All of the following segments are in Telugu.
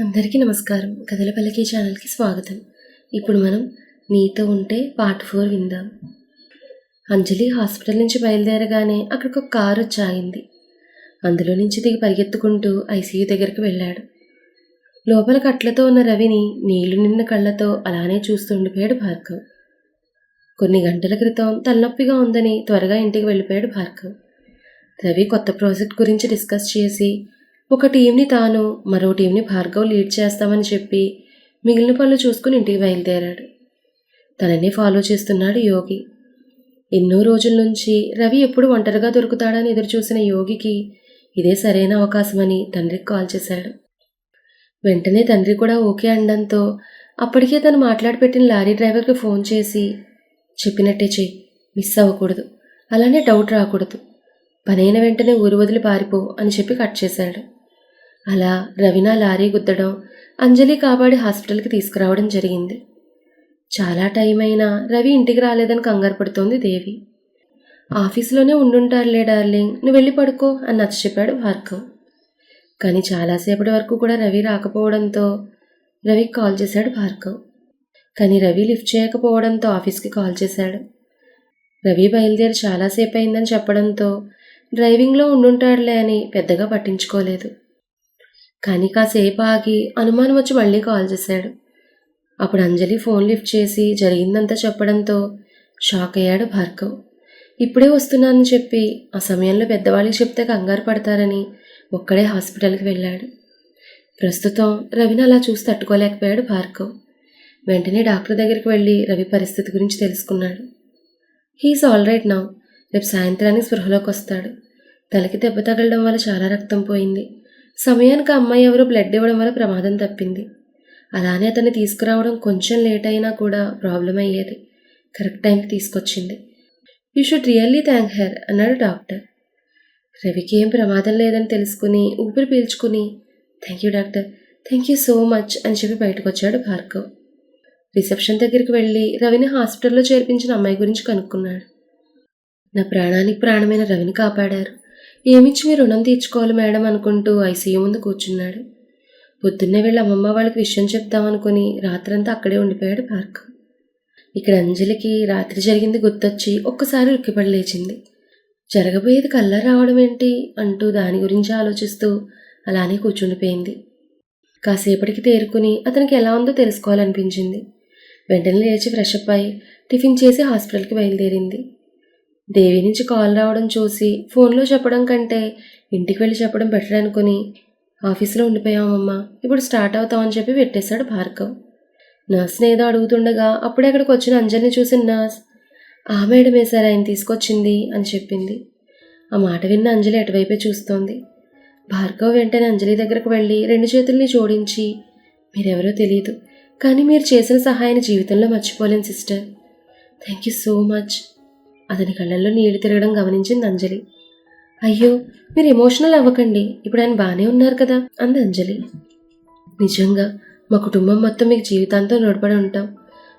అందరికీ నమస్కారం. కథల పలికే ఛానల్కి స్వాగతం. ఇప్పుడు మనం నీతో ఉంటే పార్ట్ ఫోర్ విందాం. అంజలి హాస్పిటల్ నుంచి బయలుదేరగానే అక్కడికి ఒక కారు వచ్చి అందులో నుంచి దిగి పరిగెత్తుకుంటూ ఐసీయూ దగ్గరికి వెళ్ళాడు. లోపల కట్లతో ఉన్న రవిని నీళ్ళు నిన్న కళ్ళతో అలానే చూస్తుండిపోయాడు భార్గవ్. కొన్ని గంటల క్రితం తలనొప్పిగా ఉందని త్వరగా ఇంటికి వెళ్ళిపోయాడు భార్గవ్. రవి కొత్త ప్రాజెక్ట్ గురించి డిస్కస్ చేసి ఒక టీంని తాను మరో టీంని భార్గవ్ లీడ్ చేస్తామని చెప్పి మిగిలిన పనులు చూసుకుని ఇంటికి బయలుదేరాడు. తనని ఫాలో చేస్తున్నాడు యోగి. ఎన్నో రోజుల నుంచి రవి ఎప్పుడు ఒంటరిగా దొరుకుతాడని ఎదురుచూసిన యోగికి ఇదే సరైన అవకాశమని తండ్రికి కాల్ చేశాడు. వెంటనే తండ్రి కూడా ఓకే అనడంతో అప్పటికే తను మాట్లాడిపెట్టిన లారీ డ్రైవర్కి ఫోన్ చేసి చెప్పినట్టే చెయ్యి మిస్ అవ్వకూడదు. అలానే డౌట్ రాకూడదు. పనైన వెంటనే ఊరు వదిలి పారిపో అని చెప్పి కట్ చేశాడు. అలా రవినా లారీ గుద్దడం అంజలి కాపాడి హాస్పిటల్కి తీసుకురావడం జరిగింది. చాలా టైం అయినా రవి ఇంటికి రాలేదని కంగారు పడుతోంది దేవి. ఆఫీస్లోనే ఉండుంటారులే డార్లింగ్ నువ్వు వెళ్ళి పడుకో అని నచ్చ చెప్పాడు భార్గవ్. కానీ చాలాసేపటి వరకు కూడా రవి రాకపోవడంతో రవికి కాల్ చేశాడు భార్గవ్. కానీ రవి లిఫ్ట్ చేయకపోవడంతో ఆఫీస్కి కాల్ చేశాడు. రవి బయలుదేరి చాలాసేపు అయిందని చెప్పడంతో డ్రైవింగ్లో ఉండుంటాడులే అని పెద్దగా పట్టించుకోలేదు. కానీ కాసేపు ఆగి అనుమానం వచ్చి మళ్ళీ కాల్ చేశాడు. అప్పుడు అంజలి ఫోన్ లిఫ్ట్ చేసి జరిగిందంతా చెప్పడంతో షాక్ అయ్యాడు భార్గవ్. ఇప్పుడే వస్తున్నానని చెప్పి ఆ సమయంలో పెద్దవాళ్ళకి చెప్తే కంగారు పడతారని ఒక్కడే హాస్పిటల్కి వెళ్ళాడు. ప్రస్తుతం రవిని అలా చూసి తట్టుకోలేకపోయాడు భార్గవ్. వెంటనే డాక్టర్ దగ్గరికి వెళ్ళి రవి పరిస్థితి గురించి తెలుసుకున్నాడు. He's all right now. రేపు సాయంత్రానికి స్పృహలోకి వస్తాడు. తలకి దెబ్బ తగలడం వల్ల చాలా రక్తం పోయింది. సమయానికి అమ్మాయి ఎవరో బ్లడ్ ఇవ్వడం వల్ల ప్రమాదం తప్పింది. అలానే అతన్ని తీసుకురావడం కొంచెం లేట్ అయినా కూడా ప్రాబ్లం అయ్యేది. కరెక్ట్ టైంకి తీసుకొచ్చింది. You should really thank her అన్నాడు డాక్టర్ రవికి ఏం ప్రమాదం లేదని తెలుసుకుని ఊపిరి పీల్చుకుని thank you doctor thank you so much అని చెప్పి బయటకు వచ్చాడు భార్గవ్. రిసెప్షన్ దగ్గరికి వెళ్ళి రవిని హాస్పిటల్లో చేర్పించిన అమ్మాయి గురించి కనుక్కున్నాడు. నా ప్రాణానికి ప్రాణమైన రవిని కాపాడారు. ఏమిచ్చి మీ రుణం తీర్చుకోవాలి మేడం అనుకుంటూ ఐసీయూ ముందు కూర్చున్నాడు. పొద్దున్నే వెళ్ళి అమ్మమ్మ వాళ్ళకి విషయం చెప్దామనుకుని రాత్రంతా అక్కడే ఉండిపోయాడు పార్క్. ఇక్కడ అంజలికి రాత్రి జరిగింది గుర్తొచ్చి ఒక్కసారి ఉక్కిపడి లేచింది. జరగబోయేది కల్లా రావడం ఏంటి అంటూ దాని గురించి ఆలోచిస్తూ అలానే కూర్చుండిపోయింది. కాసేపటికి తేరుకుని అతనికి ఎలా ఉందో తెలుసుకోవాలనిపించింది. వెంటనే లేచి ఫ్రెష్ అప్ అయి టిఫిన్ చేసి హాస్పిటల్కి బయలుదేరింది. దేవి నుంచి కాల్ రావడం చూసి ఫోన్లో చెప్పడం కంటే ఇంటికి వెళ్ళి చెప్పడం బెటర్ అనుకుని ఆఫీస్లో ఉండిపోయామమ్మా. ఇప్పుడు స్టార్ట్ అవుతామని చెప్పి పెట్టేశాడు భార్గవ్. నర్స్ని ఏదో అడుగుతుండగా అప్పుడే అక్కడికి వచ్చిన అంజలిని చూసిన నర్స్ ఆ మేడమే సార్ ఆయన తీసుకొచ్చింది అని చెప్పింది. ఆ మాట విన్న అంజలి అటువైపే చూస్తోంది. భార్గవ్ వెంటనే అంజలి దగ్గరకు వెళ్ళి రెండు చేతుల్ని జోడించి మీరెవరో తెలియదు కానీ మీరు చేసిన సహాయాన్ని జీవితంలో మర్చిపోలేను sister. Thank you so much. అతని కళ్ళల్లో నీళ్ళు తిరగడం గమనించింది అంజలి. అయ్యో మీరు ఎమోషనల్ అవ్వకండి. ఇప్పుడు ఆయన బాగానే ఉన్నారు కదా? అంది అంజలి. నిజంగా మా కుటుంబం మొత్తం మీకు జీవితాంతం రుణపడి ఉంటాం.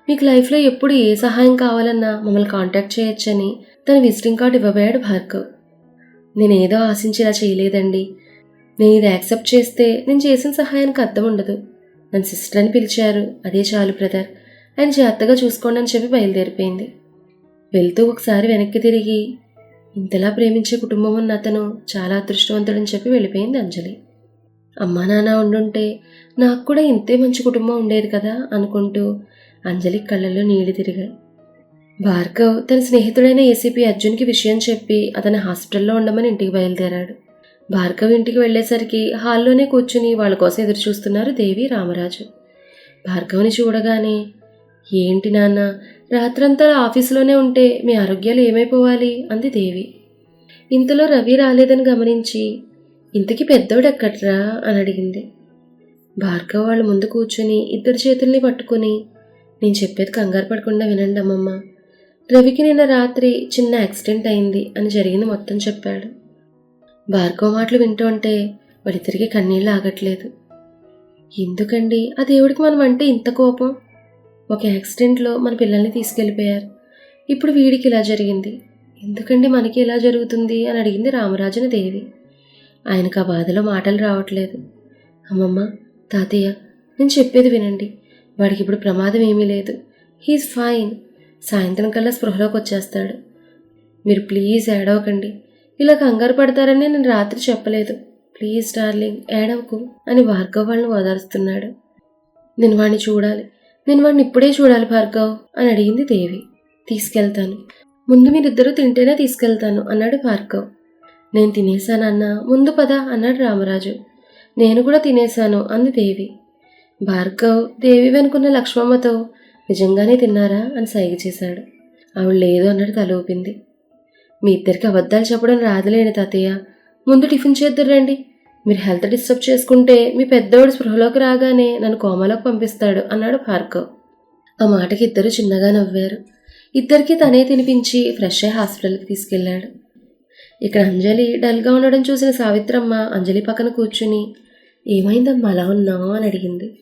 మీకు లైఫ్లో ఎప్పుడు ఏ సహాయం కావాలన్నా మమ్మల్ని కాంటాక్ట్ చేయొచ్చని తన విజిటింగ్ కార్డు ఇవ్వబోయాడు భార్గవ్. నేనేదో ఆశించి ఇలా చేయలేదండి. నేను ఇది యాక్సెప్ట్ చేస్తే నేను చేసిన సహాయానికి అర్థం ఉండదు. నన్ను సిస్టర్ అని పిలిచారు. అదే చాలు బ్రదర్. ఆయన జాగ్రత్తగా చూసుకోండి అని చెప్పి బయలుదేరిపోయింది. వెళ్తూ ఒకసారి వెనక్కి తిరిగి ఇంతలా ప్రేమించే కుటుంబం ఉన్న అతను చాలా అదృష్టవంతుడని చెప్పి వెళ్ళిపోయింది అంజలి. అమ్మా నాన్న ఉండుంటే నాకు కూడా ఇంతే మంచి కుటుంబం ఉండేది కదా అనుకుంటూ అంజలి కళ్ళల్లో నీళ్ళు తిరిగాయి. భార్గవ్ తన స్నేహితుడైన ఏసీపీ అర్జున్కి విషయం చెప్పి అతను హాస్పిటల్లో ఉండమని ఇంటికి బయలుదేరాడు. భార్గవ్ ఇంటికి వెళ్ళేసరికి హాల్లోనే కూర్చుని వాళ్ళ కోసం ఎదురు చూస్తున్నారు దేవి రామరాజు. భార్గవ్ని చూడగానే ఏంటి నాన్న రాత్రంతా ఆఫీసులోనే ఉంటే మీ ఆరోగ్యాలు ఏమైపోవాలి? అంది దేవి. ఇంతలో రవి రాలేదని గమనించి ఇంతకీ పెద్దోడెక్కట్రా అని అడిగింది. భార్గవ్ వాళ్ళ ముందు కూర్చుని ఇద్దరు చేతుల్ని పట్టుకుని నేను చెప్పేది కంగారు పడకుండా వినండి అమ్మమ్మ. రవికి నిన్న రాత్రి చిన్న యాక్సిడెంట్ అయింది అని జరిగింది మొత్తం చెప్పాడు. భార్గవ్ మాటలు వింటుంటే వాళ్ళిద్దరికీ కన్నీళ్ళు ఆగట్లేదు. ఎందుకండి? ఆ దేవుడికి మనం అంటే ఇంత కోపం? ఒక యాక్సిడెంట్లో మన పిల్లల్ని తీసుకెళ్ళిపోయారు. ఇప్పుడు వీడికి ఇలా జరిగింది. ఎందుకండి మనకి ఇలా జరుగుతుంది అని అడిగింది రామరాజుని దేవి. ఆయనకు ఆ బాధలో మాటలు రావట్లేదు. అమ్మమ్మ తాతయ్య నేను చెప్పేది వినండి. వాడికి ఇప్పుడు ప్రమాదం ఏమీ లేదు. He's fine. సాయంత్రం కల్లా స్పృహలోకి వచ్చేస్తాడు. మీరు ప్లీజ్ ఏడవకండి ఇలా కంగారు పడతారని నేను రాత్రి చెప్పలేదు. ప్లీజ్ డార్లింగ్ ఏడవకు అని భార్గవ్ వాళ్ళని ఓదారుస్తున్నాడు. నేను వాడిని చూడాలి. నేను వాడిని ఇప్పుడే చూడాలి భార్గవ్ అని అడిగింది దేవి. తీసుకెళ్తాను. ముందు మీరిద్దరూ తింటేనే తీసుకెళ్తాను అన్నాడు భార్గవ్. నేను తినేశానన్న ముందు పద అన్నాడు రామరాజు. నేను కూడా తినేశాను అంది దేవి. భార్గవ్ దేవి వెనుకున్న లక్ష్మమ్మతో నిజంగానే తిన్నారా? అని సైగ చేశాడు. ఆవిడ లేదు అన్నట్టు తలూపింది. మీ ఇద్దరికి అబద్ధాలు చెప్పడం రాదులేని తాతయ్య. ముందు టిఫిన్ చేద్దరు రండి. మీరు హెల్త్ డిస్టర్బ్ చేసుకుంటే మీ పెద్దోడు స్పృహలోకి రాగానే నన్ను కోమలోకి పంపిస్తాడు అన్నాడు భార్గవ్ ఆ మాటకి ఇద్దరు చిన్నగా నవ్వారు. ఇద్దరికి తనే తినిపించి ఫ్రెష్ అయ్యి హాస్పిటల్కి తీసుకెళ్ళాడు. ఇక్కడ అంజలి డల్గా ఉండడం చూసిన సావిత్రమ్మ అంజలి పక్కన కూర్చుని ఏమైందమ్మా అలా ఉన్నావు? అని అడిగింది.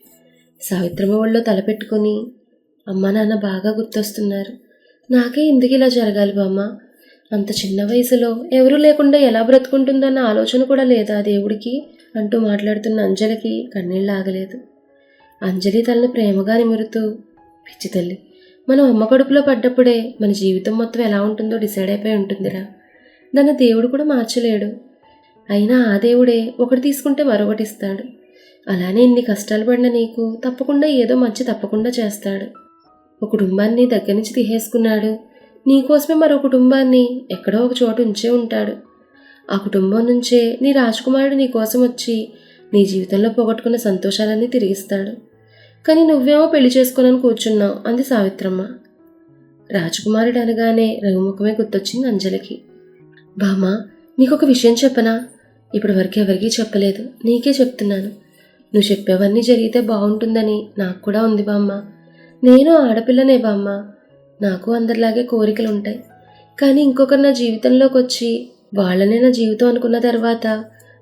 సావిత్రమ్మ ఒళ్ళో తల పెట్టుకుని అమ్మ నాన్న బాగా గుర్తొస్తున్నారు. నాకే ఎందుకు ఇలా జరగాలి బామ్మ? అంత చిన్న వయసులో ఎవరూ లేకుండా ఎలా బ్రతుకుంటుందన్న ఆలోచన కూడా లేదా దేవుడికి? అంటూ మాట్లాడుతున్న అంజలికి కన్నీళ్ళు ఆగలేదు. అంజలి తనను ప్రేమగా నిమురుతూ పిచ్చి తల్లి మనం అమ్మ కడుపులో పడ్డప్పుడే మన జీవితం మొత్తం ఎలా ఉంటుందో డిసైడ్ అయిపోయి ఉంటుందిరా. దాన్ని దేవుడు కూడా మార్చలేడు. అయినా ఆ దేవుడే ఒకటి తీసుకుంటే మరొకటి ఇస్తాడు. అలానే ఇన్ని కష్టాలు పడిన నీకు తప్పకుండా ఏదో మంచి తప్పకుండా చేస్తాడు. ఒక కుటుంబాన్ని దగ్గర నుంచి తీసేసుకున్నాడు. నీకోసమే మరో కుటుంబాన్ని ఎక్కడో ఒక చోట ఉంచే ఉంటాడు. ఆ కుటుంబం నుంచే నీ రాజకుమారుడు నీకోసం వచ్చి నీ జీవితంలో పోగొట్టుకున్న సంతోషాలన్నీ తిరిగిస్తాడు. కానీ నువ్వేమో పెళ్ళి చేసుకోనని కూర్చున్నావు అంది సావిత్రమ్మ. రాజకుమారుడు అనగానే రఘుముఖమే గుర్తొచ్చింది అంజలికి. బామా నీకొక విషయం చెప్పనా? ఇప్పటి వరకు ఎవరికీ చెప్పలేదు. నీకే చెప్తున్నాను. నువ్వు చెప్పేవన్నీ జరిగితే బాగుంటుందని నాకు కూడా ఉంది బామ్మ. నేను ఆడపిల్లనే బామ్మ. నాకు అందరిలాగే కోరికలు ఉంటాయి కానీ ఇంకొకరు నా జీవితంలోకి వచ్చి వాళ్ళనే నా జీవితం అనుకున్న తర్వాత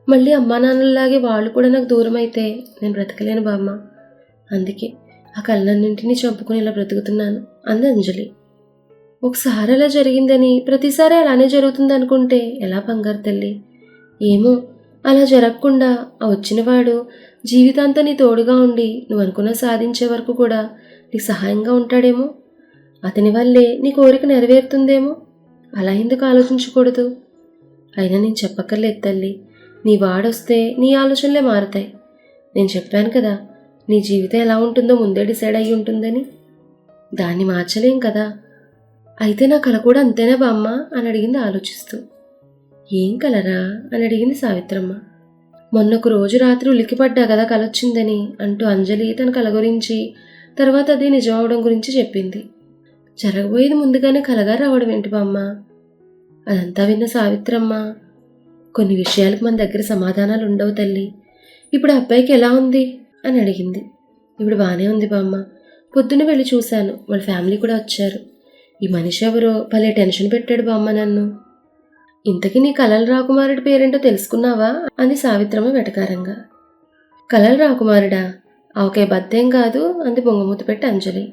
మళ్ళీ అమ్మా నాన్నలలాగే వాళ్ళు కూడా నాకు దూరం అయితే నేను బ్రతకలేను బామ్మ. అందుకే ఆ కళ్ళన్నింటినీ చంపుకుని ఇలా బ్రతుకుతున్నాను. అంది అంజలి. ఒకసారి అలా జరిగిందని ప్రతిసారి అలానే జరుగుతుంది అనుకుంటే ఎలా బంగారు తల్లి? ఏమో అలా జరగకుండా ఆ వచ్చినవాడు జీవితాంతా నీ తోడుగా ఉండి నువ్వు అనుకున్న సాధించే వరకు కూడా నీకు సహాయంగా ఉంటాడేమో? అతని వల్లే నీ కోరిక నెరవేరుతుందేమో? అలా ఎందుకు ఆలోచించకూడదు? అయినా నేను చెప్పక్కర్లేదు తల్లి. నీ వాడొస్తే నీ ఆలోచనలే మారుతాయి. నేను చెప్పాను కదా నీ జీవితం ఎలా ఉంటుందో ముందే డిసైడ్ అయ్యి ఉంటుందని. దాన్ని మార్చలేం కదా. అయితే నా కళ కూడా అంతేనా బామ్మ అని అడిగింది ఆలోచిస్తూ. ఏం కలరా? అని అడిగింది సావిత్రమ్మ. మొన్నొక రోజు రాత్రి ఉలిక్కిపడ్డా కదా కలొచ్చిందని అంటూ అంజలి తన కల గురించి తర్వాత అది నిజం గురించి చెప్పింది. జరగబోయేది ముందుగానే కలగా రావడం ఏంటి బామ్మ? అదంతా విన్న సావిత్రమ్మ కొన్ని విషయాలకు మన దగ్గర సమాధానాలు ఉండవు తల్లి. ఇప్పుడు అబ్బాయికి ఎలా ఉంది? అని అడిగింది. ఇప్పుడు బాగానే ఉంది బామ్మ. పొద్దున్న వెళ్ళి చూశాను. వాళ్ళ ఫ్యామిలీ కూడా వచ్చారు. ఈ మనిషి ఎవరో భలే టెన్షన్ పెట్టాడు బామ్మ నన్ను. ఇంతకీ నీ కలల రాకుమారుడి పేరేంటో తెలుసుకున్నావా? అంది సావిత్రమ్మ వెటకారంగా. కలల రాకుమారుడా? ఆవకే బద్దేం కాదు అంది బొంగమూత పెట్టి అంజలి.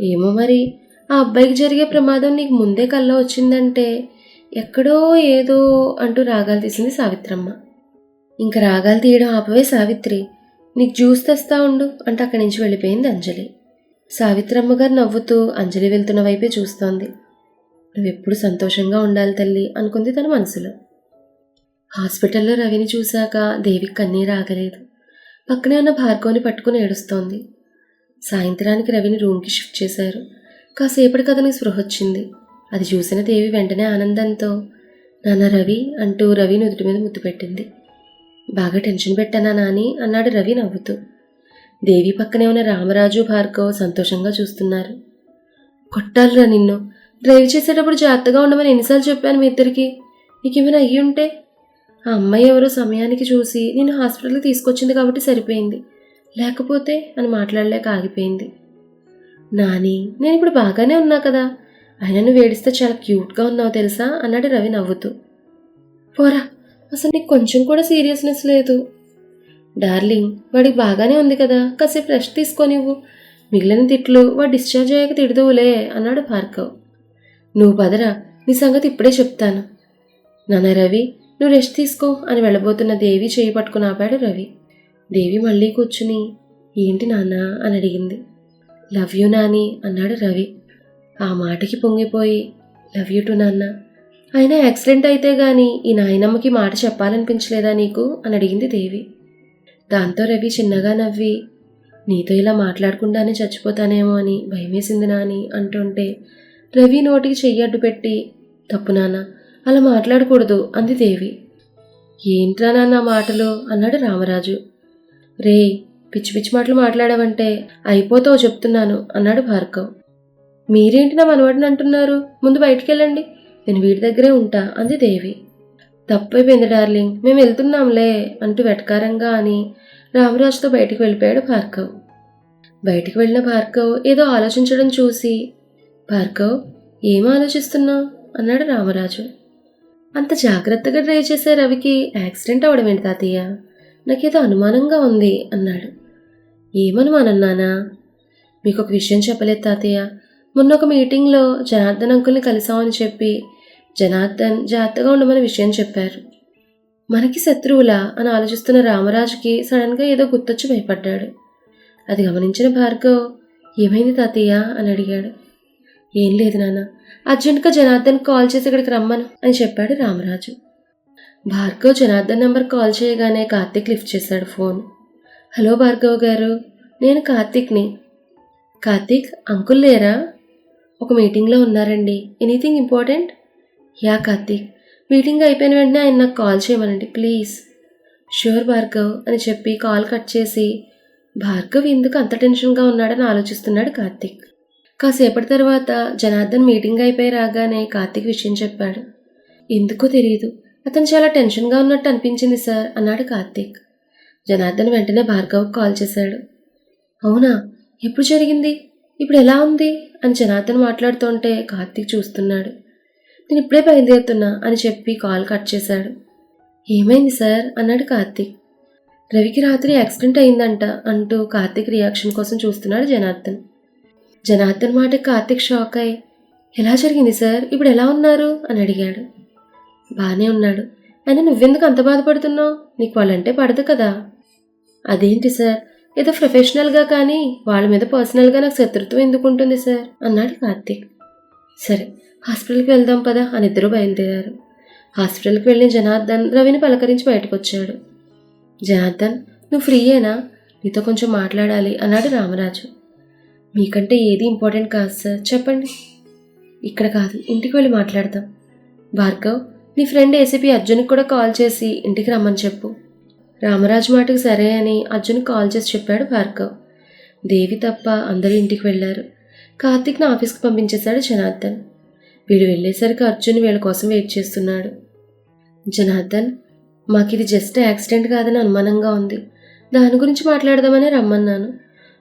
ఏమో మరి ఆ అబ్బాయికి జరిగే ప్రమాదం నీకు ముందే కల్లో వచ్చిందంటే ఎక్కడో ఏదో అంటూ రాగాలు తీసింది సావిత్రమ్మ. ఇంక రాగాలు తీయడం ఆపవే సావిత్రి. నీకు జ్యూస్ తెస్తా ఉండు అంటే అక్కడి నుంచి వెళ్ళిపోయింది అంజలి. సావిత్రమ్మ గారు నవ్వుతూ అంజలి వెళ్తున్న వైపే చూస్తోంది. నువ్వెప్పుడు సంతోషంగా ఉండాలి తల్లి అనుకుంది తన మనసులో. హాస్పిటల్లో రవిని చూశాక దేవికి కన్నీరు ఆగలేదు. పక్కనే ఉన్న భార్గవ్ని పట్టుకుని ఏడుస్తోంది. సాయంత్రానికి రవిని రూమ్కి షిఫ్ట్ చేశారు. కాసేపటికి అతనికి స్పృహ వచ్చింది. అది చూసిన దేవి వెంటనే ఆనందంతో నాన్న రవి అంటూ రవి నుదుటి మీద ముద్దు పెట్టింది. బాగా టెన్షన్ పెట్టానా నాని అన్నాడు రవి నవ్వుతూ. దేవి పక్కనే ఉన్న రామరాజు భార్గవ్ సంతోషంగా చూస్తున్నారు. కొట్టాలిరా నిన్ను. డ్రైవ్ చేసేటప్పుడు జాగ్రత్తగా ఉండమని ఎన్నిసార్లు చెప్పాను మీ ఇద్దరికి. నీకేమైనా అయ్యి ఉంటే? ఆ అమ్మాయి ఎవరో సమయానికి చూసి నేను హాస్పిటల్కి తీసుకొచ్చింది కాబట్టి సరిపోయింది. లేకపోతే అని మాట్లాడలేక ఆగిపోయింది. నాని నేను ఇప్పుడు బాగానే ఉన్నా కదా. అయినా నువ్వు ఏడిస్తే చాలా క్యూట్గా ఉన్నావు తెలుసా? అన్నాడు రవి నవ్వుతూ. పోరా అసలు నీకు కొంచెం కూడా సీరియస్నెస్ లేదు. డార్లింగ్ వాడికి బాగానే ఉంది కదా కాసేపు రెస్ట్ తీసుకొనివ్వు మిగిలిన తిట్లు వాడు డిశ్చార్జ్ అయ్యాక తిడదువులే అన్నాడు భార్గవ్. నువ్వు పదరా నీ సంగతి ఇప్పుడే చెప్తాను. నాన్న రవి నువ్వు రెస్ట్ తీసుకో అని వెళ్ళబోతున్న దేవి చేయి పట్టుకుని ఆపాడు రవి. దేవి మళ్ళీ కూర్చుని ఏంటి నాన్న? అని అడిగింది. లవ్ యూ నాని అన్నాడు రవి. ఆ మాటకి పొంగిపోయి లవ్ యూ టు నాన్న. అయినా యాక్సిడెంట్ అయితే గాని ఈ నాయనమ్మకి మాట చెప్పాలనిపించలేదా నీకు? అని అడిగింది దేవి. దాంతో రవి చిన్నగా నవ్వి నీతో ఇలా మాట్లాడకుండానే చచ్చిపోతానేమో అని భయమేసింది నాని అంటుంటే రవి నోటికి చెయ్యి అడ్డు పెట్టి తప్పు నాన్న అలా మాట్లాడకూడదు అంది దేవి. ఏంట్రా నాన్న మాటలు? అన్నాడు రామరాజు. రే పిచ్చి పిచ్చి మాటలు మాట్లాడావంటే అయిపోతావు చెప్తున్నాను అన్నాడు భార్గవ్. మీరేంటి నా మనవాడిని అంటున్నారు? ముందు బయటికి వెళ్ళండి నేను వీడి దగ్గరే ఉంటా అంది దేవి. తప్పైపోయింది డార్లింగ్. మేము వెళ్తున్నాంలే అంటూ వెటకారంగా అని రామరాజుతో బయటికి వెళ్ళిపోయాడు భార్గవ్. బయటికి వెళ్ళిన భార్గవ్ ఏదో ఆలోచించడం చూసి భార్గవ్ ఏం ఆలోచిస్తున్నావు అన్నాడు రామరాజు. అంత జాగ్రత్తగా డ్రైవ్ చేసే రవికి యాక్సిడెంట్ అవడం ఏంటి తాతయ్య? నాకేదో అనుమానంగా ఉంది అన్నాడు. ఏమనుమానన్నానా మీకు ఒక విషయం చెప్పలేదు తాతయ్య. మొన్న ఒక మీటింగ్లో జనార్దన్ అంకుల్ని కలిసామని చెప్పి జనార్దన్ జాగ్రత్తగా ఉండమని విషయం చెప్పారు. మనకి శత్రువులా అని ఆలోచిస్తున్న రామరాజుకి సడన్గా ఏదో గుర్తొచ్చి భయపడ్డాడు. అది గమనించిన భార్గవ్ ఏమైంది తాతయ్య? అని అడిగాడు. ఏం లేదు నాన్న అర్జెంట్గా జనార్దన్ కాల్ చేసి ఇక్కడికి రమ్మను అని చెప్పాడు రామరాజు. భార్గవ్ జనార్దన్ నెంబర్ కాల్ చేయగానే కార్తీక్ లిఫ్ట్ చేశాడు ఫోన్. హలో భార్గవ్ గారు నేను కార్తీక్ని. కార్తీక్ అంకుల్ లేరా? ఒక మీటింగ్లో ఉన్నారండి. Anything important? Yeah Karthik. Meeting అయిపోయిన వెంటనే ఆయన నాకు కాల్ చేయమనండి ప్లీజ్. షూర్ భార్గవ్ అని చెప్పి కాల్ కట్ చేసి భార్గవ్ ఎందుకు అంత టెన్షన్గా ఉన్నాడని ఆలోచిస్తున్నాడు కార్తీక్. కాసేపటి తర్వాత జనార్దన్ మీటింగ్ అయిపోయి రాగానే కార్తీక్ విషయం చెప్పాడు. ఎందుకో తెలియదు అతను చాలా టెన్షన్గా ఉన్నట్టు అనిపించింది సార్ అన్నాడు కార్తీక్. జనార్దన్ వెంటనే భార్గవ్ కాల్ చేశాడు. అవునా? ఎప్పుడు జరిగింది? ఇప్పుడు ఎలా ఉంది? అని జనార్దన్ మాట్లాడుతుంటే కార్తీక్ చూస్తున్నాడు. నేను ఇప్పుడే బయలుదేరుతున్నా అని చెప్పి కాల్ కట్ చేశాడు. ఏమైంది సార్? అన్నాడు కార్తీక్. రవికి రాత్రి యాక్సిడెంట్ అయిందంట అంటూ కార్తీక్ రియాక్షన్ కోసం చూస్తున్నాడు జనార్దన్. జనార్దన్ మాట కార్తీక్ షాక్ అయి ఎలా జరిగింది సార్? ఇప్పుడు ఎలా ఉన్నారు? అని అడిగాడు. బాగానే ఉన్నాడు. అయినా నువ్వెందుకు అంత బాధపడుతున్నావు? నీకు వాళ్ళంటే పడదు కదా? అదేంటి సార్? ఏదో ప్రొఫెషనల్గా కానీ వాళ్ళ మీద పర్సనల్గా నాకు శత్రుత్వం ఎందుకు ఉంటుంది సార్? అన్నాడు కార్తీక్. సరే హాస్పిటల్కి వెళ్దాం పదా అని ఇద్దరు బయలుదేరారు. హాస్పిటల్కి వెళ్ళిన జనార్దన్ రవిని పలకరించి బయటకు వచ్చాడు జనార్దన్ నువ్వు ఫ్రీయేనా నీతో కొంచెం మాట్లాడాలి అన్నాడు రామరాజు. మీకంటే ఏది ఇంపార్టెంట్ కాదు సార్ చెప్పండి. ఇక్కడ కాదు ఇంటికి వెళ్ళి మాట్లాడదాం. భార్గవ్ నీ ఫ్రెండ్ ఏసీపీ అర్జున్కి కూడా కాల్ చేసి ఇంటికి రమ్మని చెప్పు. రామరాజు మాటకు సరే అని అర్జున్ కాల్ చేసి చెప్పాడు భార్గవ్. దేవి తప్ప అందరూ ఇంటికి వెళ్ళారు. కార్తీక్ని ఆఫీస్కి పంపించేశాడు జనార్దన్. వీడు వెళ్ళేసరికి అర్జున్ వీళ్ళ కోసం వెయిట్ చేస్తున్నాడు. జనార్దన్ మాకు ఇది జస్ట్ యాక్సిడెంట్ కాదని అనుమానంగా ఉంది. దాని గురించి మాట్లాడదామని రమ్మన్నాను.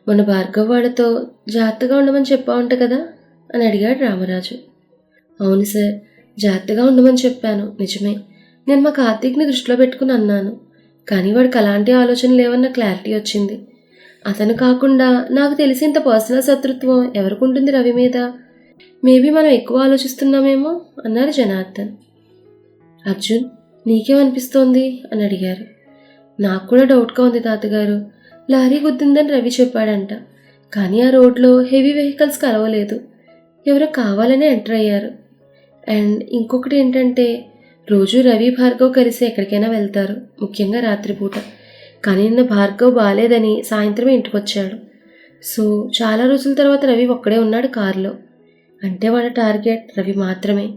మన భార్గవ్ వాళ్ళతో జాగ్రత్తగా ఉండమని చెప్పావంట కదా అని అడిగాడు రామరాజు. అవును సార్ జాగ్రత్తగా ఉండమని చెప్పాను. నిజమే. నేను మా కార్తీక్ని దృష్టిలో పెట్టుకుని అన్నాను. కానీ వాడికి అలాంటి ఆలోచన లేవన్న క్లారిటీ వచ్చింది. అతను కాకుండా నాకు తెలిసి ఇంత పర్సనల్ శత్రుత్వం ఎవరికి ఉంటుంది రవి మీద? మేబీ మనం ఎక్కువ ఆలోచిస్తున్నామేమో? అన్నారు జనార్దన్. అర్జున్ నీకేమనిపిస్తోంది? అని అడిగారు. నాకు కూడా డౌట్గా ఉంది తాతగారు. లారీ గుద్దిందని రవి చెప్పాడంట. కానీ ఆ రోడ్లో హెవీ వెహికల్స్ కలవలేదు. ఎవరో కావాలనే ఎంటర్ అయ్యారు. అండ్ ఇంకొకటి ఏంటంటే రోజు రవి భార్గవ్ కలిసి ఎక్కడికైనా వెళ్తారు ముఖ్యంగా రాత్రిపూట. కానీ నిన్న భార్గవ్ బాగాలేదని సాయంత్రమే ఇంటికి వచ్చాడు సో చాలా రోజుల తర్వాత రవి ఒక్కడే ఉన్నాడు కారులో. అంటే వాళ్ళ టార్గెట్ రవి మాత్రమే.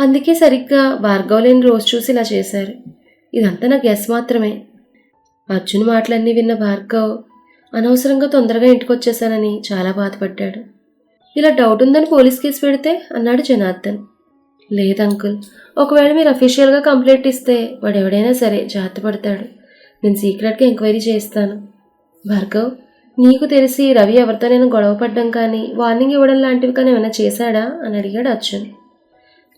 అందుకే సరిగ్గా భార్గవ్ లేని రోజు చూసి ఇలా చేశారు. ఇదంతా నా గెస్ మాత్రమే. అర్జున్ మాటలన్నీ విన్న భార్గవ్ అనవసరంగా తొందరగా ఇంటికి వచ్చేసానని చాలా బాధపడ్డాడు. ఇలా డౌట్ ఉందని పోలీస్ కేసు పెడితే అన్నాడు జనార్దన్. లేదు అంకుల్ ఒకవేళ మీరు అఫీషియల్గా కంప్లైంట్ ఇస్తే వాడు ఎవడైనా సరే జాగ్రత్త పడతాడు నేను సీక్రెట్గా ఎంక్వైరీ చేస్తాను భార్గవ్ నీకు తెలిసి రవి ఎవరితో నేను గొడవ పడ్డం కానీ వార్నింగ్ ఇవ్వడం లాంటివి కానీ ఏమైనా చేశాడా? అని అడిగాడు అర్జున్.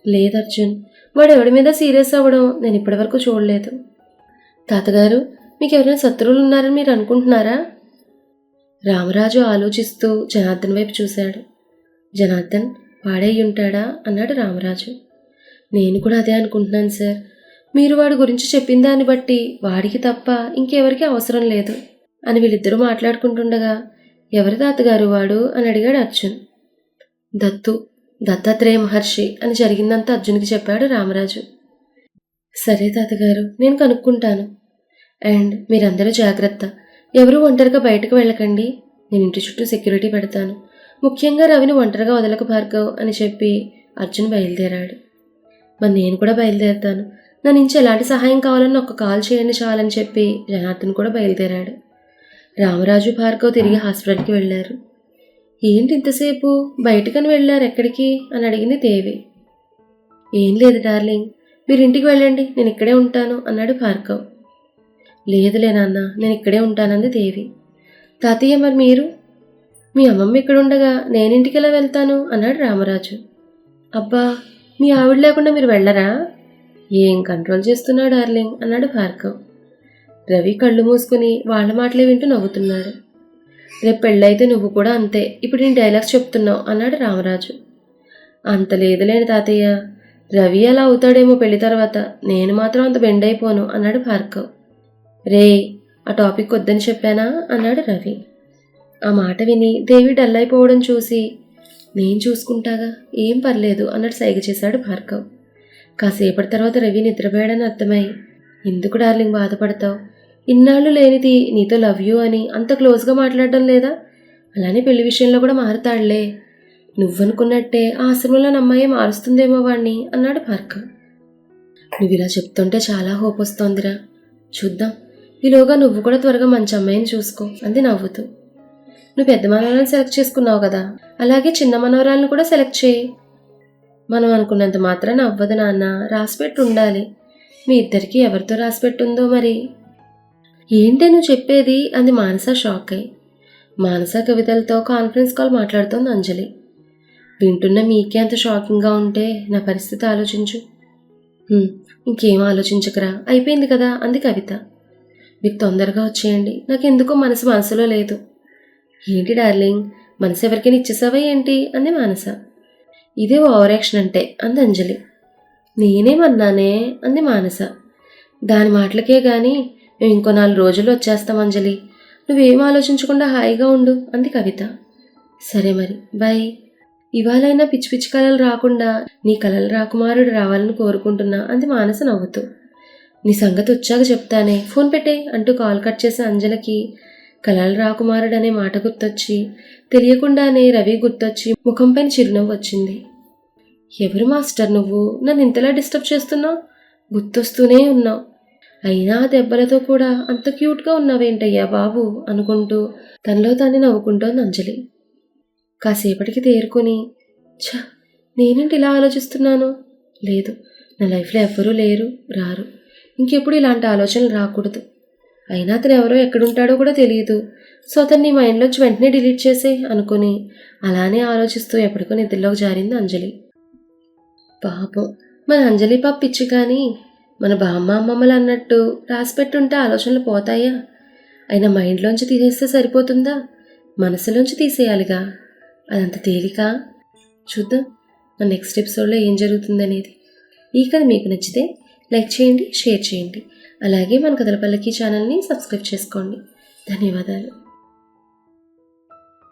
లేదు అర్జున్. వాడు ఎవడి మీద సీరియస్ అవ్వడం నేను ఇప్పటివరకు చూడలేదు. తాతగారు మీకు ఎవరైనా శత్రువులు ఉన్నారని మీరు అనుకుంటున్నారా? రామరాజు ఆలోచిస్తూ జనార్దన్ వైపు చూశాడు. జనార్దన్ పాడేయుంటాడా ఉంటాడా? అన్నాడు రామరాజు. నేను కూడా అదే అనుకుంటున్నాను సార్. మీరు వాడి గురించి చెప్పిన దాన్ని బట్టి వాడికి తప్ప ఇంకెవరికి అవసరం లేదు అని వీళ్ళిద్దరూ మాట్లాడుకుంటుండగా ఎవరి తాతగారు వాడు అని అడిగాడు అర్జున్. దత్తు దత్తాత్రేయ మహర్షి అని జరిగిందంతా అర్జున్కి చెప్పాడు రామరాజు. సరే తాతగారు నేను కనుక్కుంటాను. అండ్ మీరందరూ జాగ్రత్త. ఎవరు ఒంటరిగా బయటకు వెళ్ళకండి. నేను ఇంటి చుట్టూ సెక్యూరిటీ పెడతాను. ముఖ్యంగా రవిని ఒంటరిగా వదలకు భార్గవ్ అని చెప్పి అర్జున్ బయలుదేరాడు. మరి నేను కూడా బయలుదేరుతాను. నా నుంచి ఎలాంటి సహాయం కావాలన్నా ఒక కాల్ చేయండి చాలని చెప్పి జనార్దన్ కూడా బయలుదేరాడు. రామరాజు భార్గవ్ తిరిగి హాస్పిటల్కి వెళ్ళారు. ఏంటి ఇంతసేపు? బయటకని వెళ్ళారు ఎక్కడికి? అని అడిగింది దేవి. ఏం లేదు డార్లింగ్. మీరు ఇంటికి వెళ్ళండి. నేను ఇక్కడే ఉంటాను అన్నాడు భార్గవ్. లేదులే నాన్న నేను ఇక్కడే ఉంటానంది దేవి. తాతయ్య మరి మీరు? మీ అమ్మమ్మ ఇక్కడ ఉండగా నేను ఇంటికి ఎలా వెళ్తాను? అన్నాడు రామరాజు. అబ్బా మీ ఆవిడ లేకుండా మీరు వెళ్ళరా? ఏం కంట్రోల్ చేస్తున్నావు డార్లింగ్ అన్నాడు భార్గవ్. రవి కళ్ళు మూసుకుని వాళ్ళ మాటలే వింటూ నవ్వుతున్నాడు. రేపు పెళ్ళైతే నువ్వు కూడా అంతే. ఇప్పుడు నేను డైలాగ్స్ చెప్తున్నావు అన్నాడు రామరాజు. అంత లేదులేని తాతయ్య. రవి అలా అవుతాడేమో పెళ్ళి తర్వాత. నేను మాత్రం అంత బెండ్ అయిపోను అన్నాడు భార్గవ్. రే ఆ టాపిక్ వద్దని చెప్పానా? అన్నాడు రవి. ఆ మాట విని దేవి డల్ అయిపోవడం చూసి నేను చూసుకుంటాగా? ఏం పర్లేదు అన్నట్టు సైగ చేశాడు భార్గవ్. కాసేపటి తర్వాత రవి నిద్రపోయాడని అర్థమై ఎందుకు డార్లింగ్ బాధపడతావు? ఇన్నాళ్ళు లేనిది నీతో లవ్ యూ అని అంత క్లోజ్గా మాట్లాడడం లేదా? అలానే పెళ్ళి విషయంలో కూడా మారుతాడులే. నువ్వనుకున్నట్టే ఆ ఆశ్రమంలో నమ్మాయే మారుస్తుందేమో వాణ్ణి అన్నాడు భార్గవ్. నువ్వు ఇలా చెప్తుంటే చాలా హోప్ వస్తోందిరా. చూద్దాం. ఈలోగా నువ్వు కూడా త్వరగా మంచి అమ్మాయిని చూసుకో అంది నవ్వుతూ. నువ్వు పెద్ద మనవరాలను సెలెక్ట్ చేసుకున్నావు కదా. అలాగే చిన్న మనవరాలను కూడా సెలెక్ట్ చేయి. మనం అనుకున్నంత మాత్రాన అవ్వదు నాన్న. రాసిపెట్టి ఉండాలి మీ ఇద్దరికి ఎవరితో రాసిపెట్టుందో మరి? ఏంటే నువ్వు చెప్పేది? అంది మానస షాక్ అయి. మానస కవితలతో కాన్ఫరెన్స్ కాల్ మాట్లాడుతోంది అంజలి. వింటున్న మీకే అంత షాకింగ్గా ఉంటే నా పరిస్థితి ఆలోచించు. ఇంకేం ఆలోచించకరా? అయిపోయింది కదా అంది కవిత. మీకు తొందరగా వచ్చేయండి. నాకు ఎందుకో మనసు మనసులో లేదు. ఏంటి డార్లింగ్? మనసు ఎవరికైనా ఇచ్చేసావా ఏంటి? అంది మానస. ఇదే ఓవర్ యాక్షన్ అంటే అంది అంజలి. నేనేమన్నానే? అంది మానస. దాని మాటలకే గాని మేము ఇంకో నాలుగు రోజుల్లో వచ్చేస్తాం అంజలి. నువ్వేం ఆలోచించకుండా హాయిగా ఉండు అంది కవిత. సరే మరి బాయ్. ఇవాళైనా పిచ్చి పిచ్చి కళలు రాకుండా నీ కళలు రాకుమారుడు రావాలని కోరుకుంటున్నా అంది మానస నవ్వుతూ. నీ సంగతి వచ్చాక చెప్తానే. ఫోన్ పెట్టే అంటూ కాల్ కట్ చేసిన అంజలికి కలాల రాకుమారుడనే మాట గుర్తొచ్చి తెలియకుండానే రవి గుర్తొచ్చి ముఖంపైన చిరునవ్వు వచ్చింది. ఎవరు మాస్టర్ నువ్వు? నన్ను ఇంతలా డిస్టర్బ్ చేస్తున్నావు? గుర్తొస్తూనే ఉన్నావు. అయినా ఆ దెబ్బలతో కూడా అంత క్యూట్గా ఉన్నావేంటయ్యా బాబు? అనుకుంటూ తనలో తానే నవ్వుకుంటోంది అంజలి. కాసేపటికి తేరుకొని ఛ నేనేంటి ఇలా ఆలోచిస్తున్నాను? లేదు నా లైఫ్లో ఎవ్వరూ లేరు రారు. ఇంకెప్పుడు ఇలాంటి ఆలోచనలు రాకూడదు. అయినా అతను ఎవరో ఎక్కడుంటాడో కూడా తెలియదు. సో అతను నీ మైండ్లోంచి వెంటనే డిలీట్ చేసే అనుకుని. అలానే ఆలోచిస్తూ ఎప్పటికో నిద్రలోకి జారింది అంజలి. పాపం. మన అంజలి పాప పిచ్చి కానీ మన బామ్మ అమ్మమ్మలు అన్నట్టు రాసిపెట్టుంటే ఆలోచనలు పోతాయా? అయినా మైండ్లోంచి తీసేస్తే సరిపోతుందా? మనసులోంచి తీసేయాలిగా? అదంత తేలిక? చూద్దాం. మన నెక్స్ట్ ఎపిసోడ్లో ఏం జరుగుతుందనేది. ఈ కథ మీకు నచ్చితే లైక్ చేయండి షేర్ చేయండి. అలాగే మన కథల పల్లకి ఛానల్ని సబ్స్క్రైబ్ చేసుకోండి. ధన్యవాదాలు.